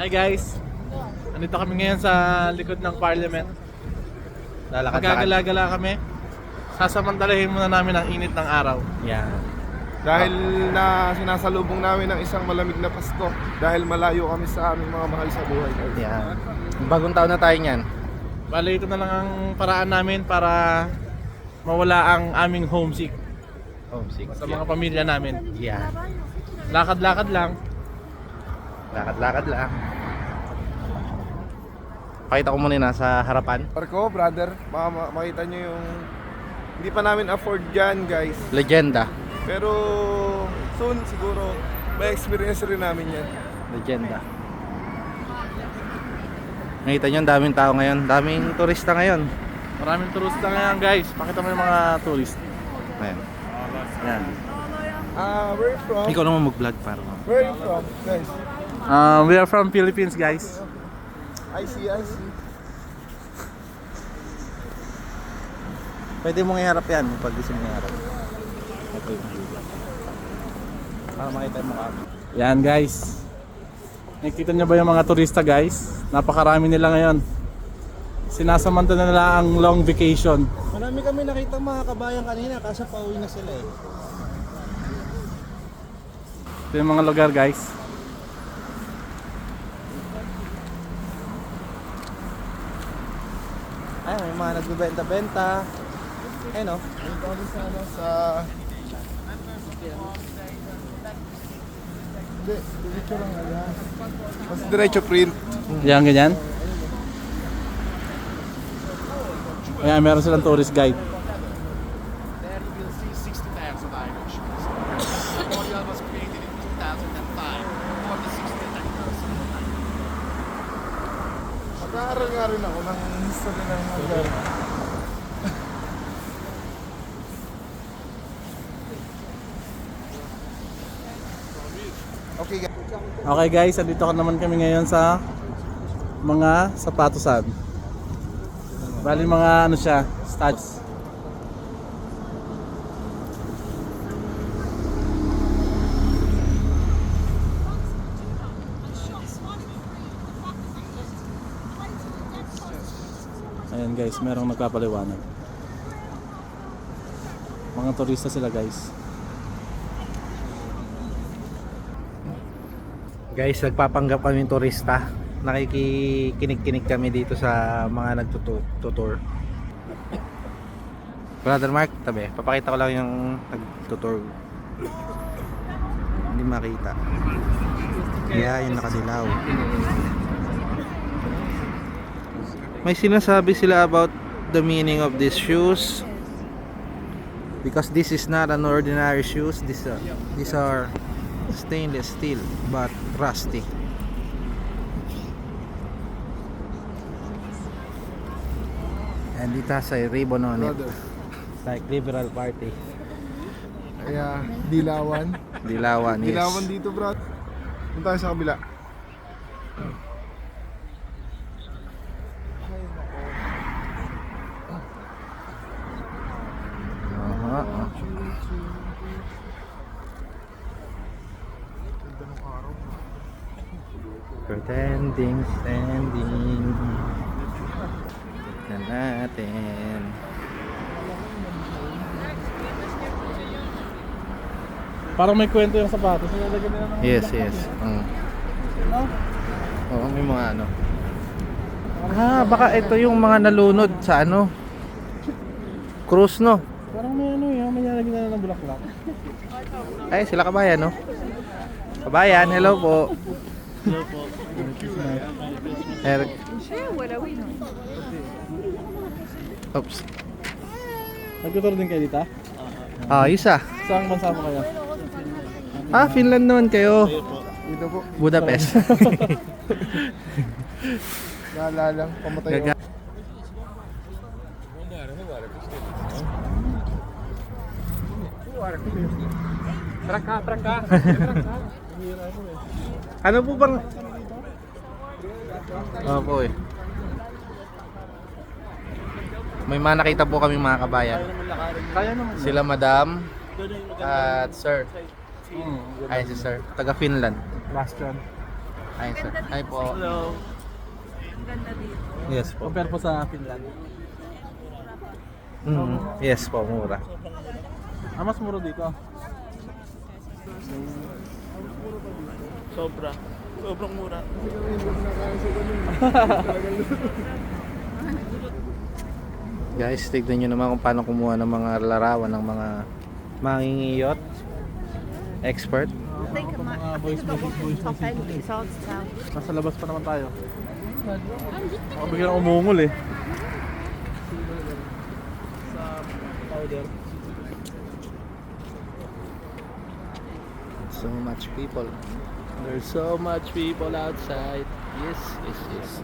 Hi guys! Andito kami ngayon sa likod ng parliament. Lalakad-lakad. Magagala-gala kami. Sasamantalahin muna namin ang init ng araw. Yan. Dahil na sinasalubong namin ng isang malamig na Pasko dahil malayo kami sa aming mga mahal sa buhay. guys. Yan. Bagong taon na tayo niyan. Bale, ito na lang ang paraan namin para mawala ang aming homesick Homesick. sa mga pamilya namin. Yan. Lakad-lakad lang. Lakad-lakad lang. Pakita ko muna yung nasa harapan. Marco, brother, baka ma- makita nyo yung... Hindi pa namin afford dyan, guys. Legenda. Pero soon siguro may experience rin namin yan. Legenda. Nakita nyo, ang daming tao ngayon. Daming turista ngayon. Maraming turista ngayon guys. Pakita mo yung mga tourist. Ayan. Yan. Ah, where you from? Ikaw naman mag-vlog para. Where you from, guys? Um, we are from Philippines guys. I see, I see. Pwede mong iharap yan pag gusto mong iharap. Vlog. Para makita mo kami. Yan guys. Nakikita niyo ba yung mga turista guys? Napakarami nila ngayon. Sinasamantala nila ang long vacation. Marami kami nakita mga kabayan kanina kaso pauwi na sila eh. Ito yung mga lugar guys. Ay, may mga nagbibenta-benta. Eh no? Dito sa ano, sa... Hindi, diretso lang yan. Mas diretso print. Yan ganyan. Ayan, meron silang tourist guide. Mag-aaral nga rin ako ng history ng lugar. Okay, guys. Okay guys, andito ka naman kami ngayon sa mga sapatosan. Bali mga ano siya, studs. Ayan guys, merong nagpapaliwanag. Mga turista sila guys. Guys, nagpapanggap kami turista. Nakikikinig-kinig kami dito sa mga nagtutour. Brother Mark, tabi. Papakita ko lang yung nagtutour. Hindi makita. Yeah, yung nakadilaw. May sinasabi sila about the meaning of these shoes. Because this is not an ordinary shoes. These are, these are stainless steel but rusty. And it has a ribbon on it. Like liberal party. Kaya, dilawan. Dilawan, yes. Dilawan dito, bro. Punta sa kabila. Pretending, standing. Tignan natin. Parang may kwento yung sapatos. Yes, yes. Mm. No? Oo, may mga ano. Ah, baka ito yung mga nalunod sa ano. Cruise, no? Parang may ano yun, may nilalagyan nila ng bulaklak. Ay, sila kabayan, no? Kabayan, hello po. Hello po. Eric. Oops. Nag-tour din kayo dito? Ah, isa. Saan bansa mo kayo? Ah, Finland naman kayo. Dito po. Budapest. Naalala, pamatay ako. Pra cá, pra ano po bang Opo eh. May mga nakita po kami mga kabayan. Kaya naman. Sila madam at sir. Hmm, Ay si sir. Taga Finland. last one. Hi, sir. Hi po. Hello. Ganda dito. Yes po. Compare po sa Finland. Mm, yes po, mura. Ah, mas mura dito. Sobra. Sobrang mura. Guys, tignan nyo naman kung paano kumuha ng mga larawan ng mga mangingiyot. Expert. Nasa labas pa naman tayo. Baka biglang umungol eh. Sa powder. so much people. There's so much people outside. Yes, yes, yes.